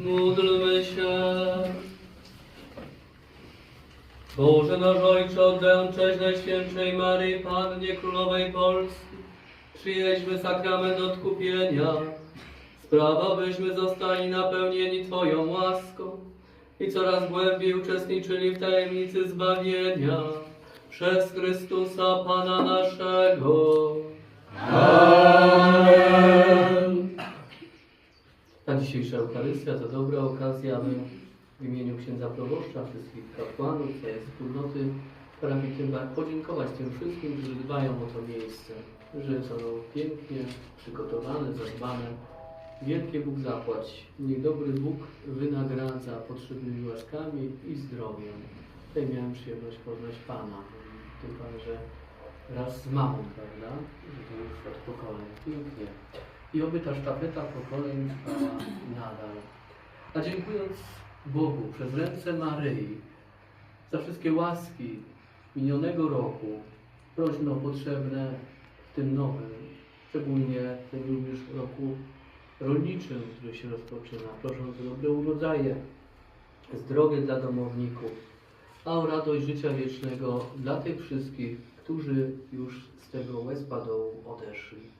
Módlmy się. Boże nasz Ojcze, oddaję cześć Najświętszej Maryi, Pannie Królowej Polski. Przyjedźmy sakrament odkupienia. Sprawa, byśmy zostali napełnieni Twoją łaską i coraz głębiej uczestniczyli w tajemnicy zbawienia przez Chrystusa Pana naszego. Amen. Dzisiejsza Eucharystia to dobra okazja, aby w imieniu księdza proboszcza, wszystkich kapłanów, całej wspólnoty parafii Tymbar podziękować tym wszystkim, którzy dbają o to miejsce, że jest ono pięknie przygotowane, zadbane. Wielkie Bóg zapłać. Niech dobry Bóg wynagradza potrzebnymi łaskami i zdrowiem. Tutaj miałem przyjemność poznać Pana. Tym że raz z mamą, prawda? Że to już od pokoleń. Pięknie. I oby ta sztafeta pokoleń trwała nadal. A dziękując Bogu przez ręce Maryi za wszystkie łaski minionego roku, prośmy o potrzebne w tym nowym, szczególnie w tym również roku rolniczym, który się rozpoczyna. Prosząc o dobre urodzaje, zdrowie dla domowników, a o radość życia wiecznego dla tych wszystkich, którzy już z tego łezpa dołu odeszli.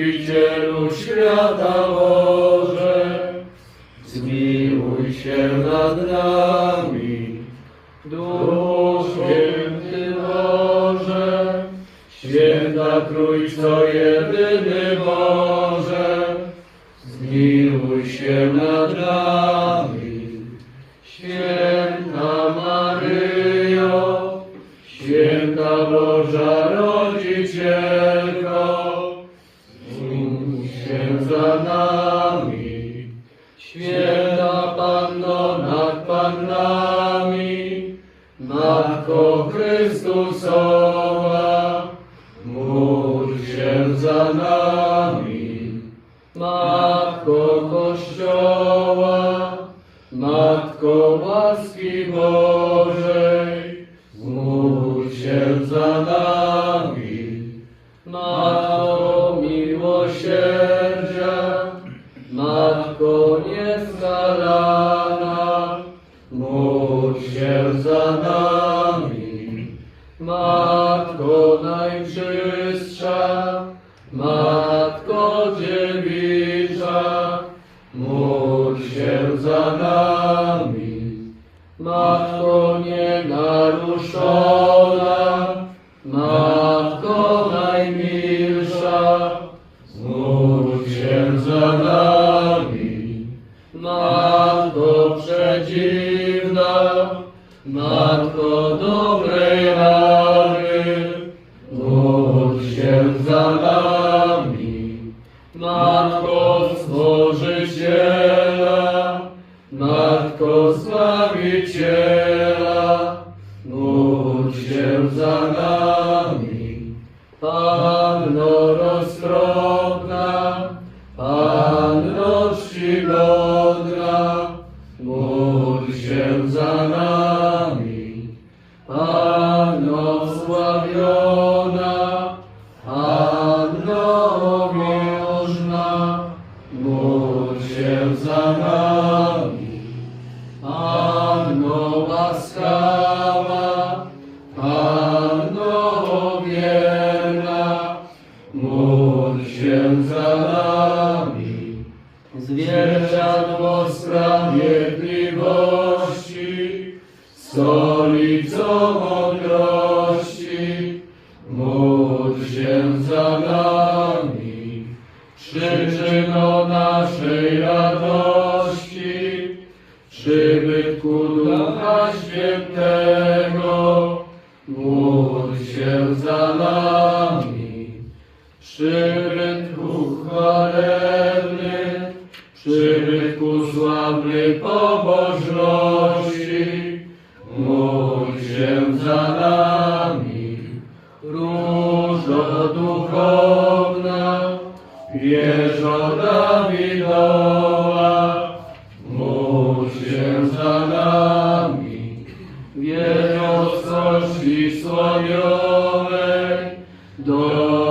Odkupicielu świata Boże, zmiłuj się nad nami. Duch Święty Boże, Święta Trójco jedyny Boże, zmiłuj się nad nami. Święta Maryjo, Święta Boża za nami. Matko Kościoła, Matko łaski Bożej, módl się za nami. Matko miłosierdzia, Matko nieskalana, módl się za nami. Matko najczystsza, się za nami. Matko przedziwna, Matko za nami. Panno łaskawa, Panno wierna, módl się za nami. Zwierciadło sprawiedliwości, stolicą mądrości, módl się za nami. Przyczyno naszej radości, przybytku Ducha Świętego, módl się za nami. Przybytku chwalebny, przybytku sławnej pobożności, módl się za nami. Różo duchowna, wieżo Dawidowa, módl się za nami. Wieżo skości słoniowej, domie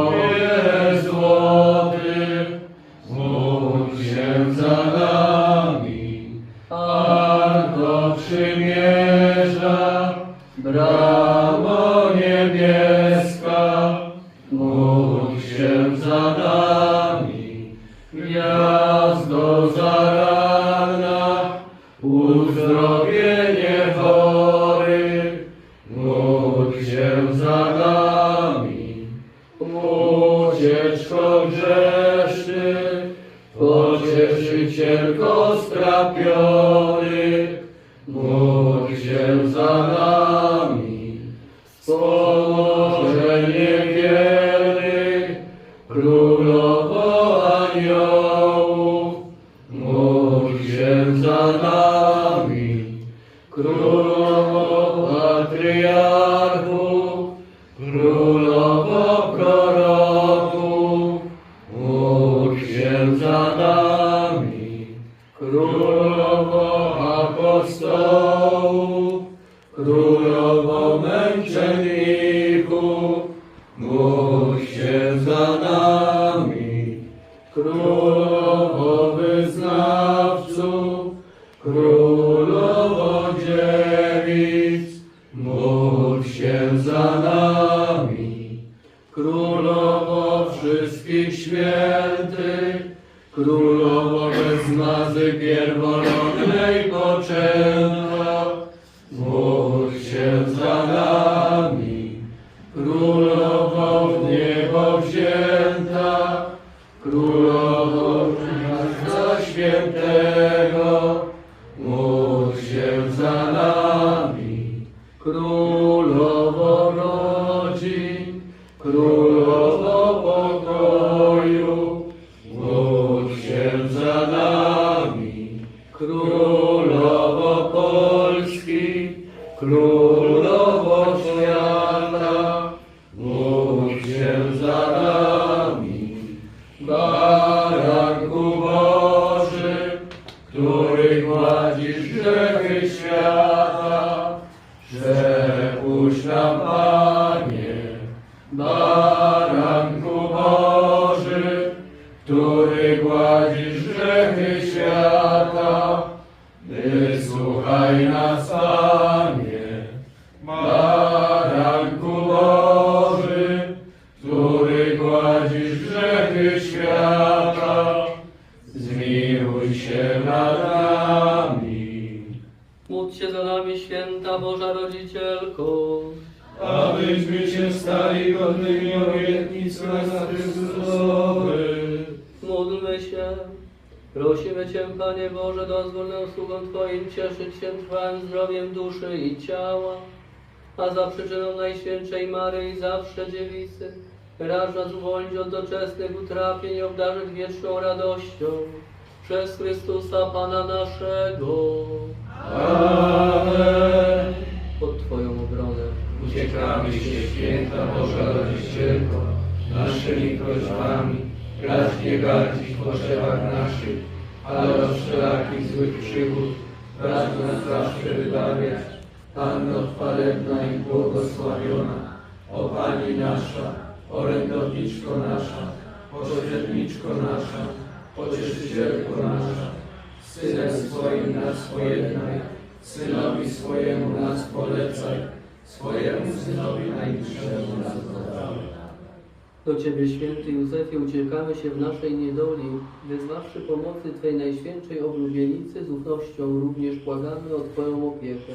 Zaranna, uzdrowienie chorych, módl się za nami. Ucieczko grzesznych, pocieszycielko strapionych, módl się za nami. Stworzenie Królowo apostołów, królowo męczenników, módl się za nami. Królowo wyznawców, królowo dziewic, módl się za nami. Królowo wszystkich świętych, królowo bez mazy pierworodnej poczęta, módl się za nami. Królowo w niebo wzięta, królowo Królestwa Świętego, módl się za nami. Królowo Abyśmy się stali godnymi obietnic Chrystusowych. Prosimy Cię, Panie Boże, dozwól nam sługom Twoim cieszyć się trwałym zdrowiem duszy i ciała, a za przyczyną Najświętszej Maryi zawsze dziewicy, racz nas uwolnić od doczesnych utrapień i obdarzyć wieczną radością. Przez Chrystusa Pana naszego. Amen. Pod Twoją obronę. Uciekamy się, święta Boża Rodzicielko, naszymi prośbami, racz nie gardzić w potrzebach naszych, ale od wszelakich złych przygód, racz nas zawsze wybawiać. Panno chwalebna i błogosławiona, o Pani nasza, orędowniczko nasza, pośredniczko nasza, pocieszycielko nasza, Synem swoim nas pojednaj, Synowi swojemu nas polecaj, swojemu Synowi najbliższemu nas oddawaj. Do Ciebie, święty Józefie, uciekamy się w naszej niedoli, wezwawszy pomocy Twej najświętszej oblubienicy, z ufnością również błagamy o Twoją opiekę.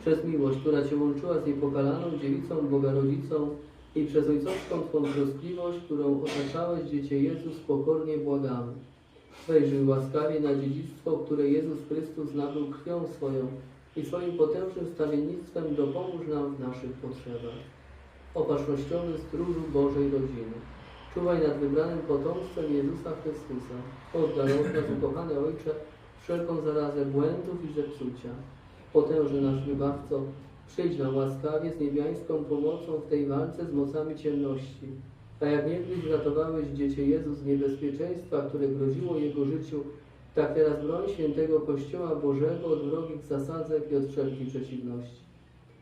Przez miłość, która Cię łączyła z niepokalaną dziewicą Boga Rodzicą i przez ojcowską Twą troskliwość, którą otaczałeś Dziecię Jezus, pokornie błagamy. Wejrzyj łaskawie na dziedzictwo, które Jezus Chrystus nabył krwią swoją i swoim potężnym stawiennictwem dopomóż nam w naszych potrzebach. Opatrznościowy stróżu Bożej rodziny. Czuwaj nad wybranym potomstwem Jezusa Chrystusa. Oddal od nas, ukochany Ojcze, wszelką zarazę błędów i zepsucia. Potężny nasz Wybawco, przyjdź nam łaskawie z niebiańską pomocą w tej walce z mocami ciemności. A jak niegdyś ratowałeś Dziecię Jezus z niebezpieczeństwa, które groziło Jego życiu, tak teraz broń świętego Kościoła Bożego od wrogich zasadzek i od wszelkich przeciwności.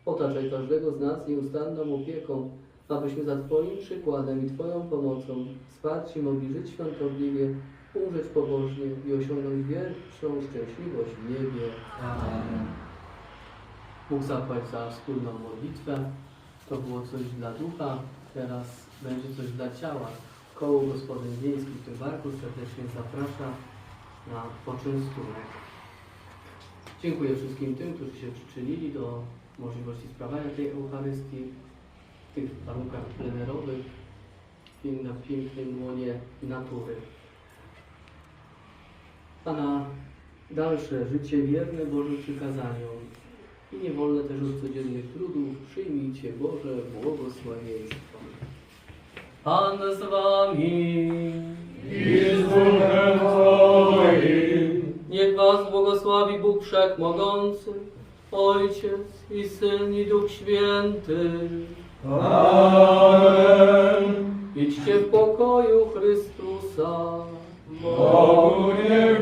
Otaczaj każdego z nas nieustanną opieką, abyśmy za Twoim przykładem i Twoją pomocą, wsparci mogli żyć świątobliwie, umrzeć pobożnie i osiągnąć wieczną szczęśliwość w niebie. Amen. Bóg zapłać za wspólną modlitwę. To było coś dla ducha, teraz będzie coś dla ciała. Koło Gospodyń Wiejskich w barku serdecznie zaprasza na poczęstunek. Dziękuję wszystkim tym, którzy się przyczynili do możliwości sprawania tej Eucharystii w tych warunkach plenerowych, na pięknym łonie natury. A na dalsze życie wierne Bożym przykazaniom i nie wolne też od codziennych trudów przyjmijcie Boże błogosławieństwo. Pan z wami. I z duchem Twoim. Niech was błogosławi Bóg Wszechmogący, Ojciec i Syn i Duch Święty. Amen. Idźcie w pokoju Chrystusa. Bogu niech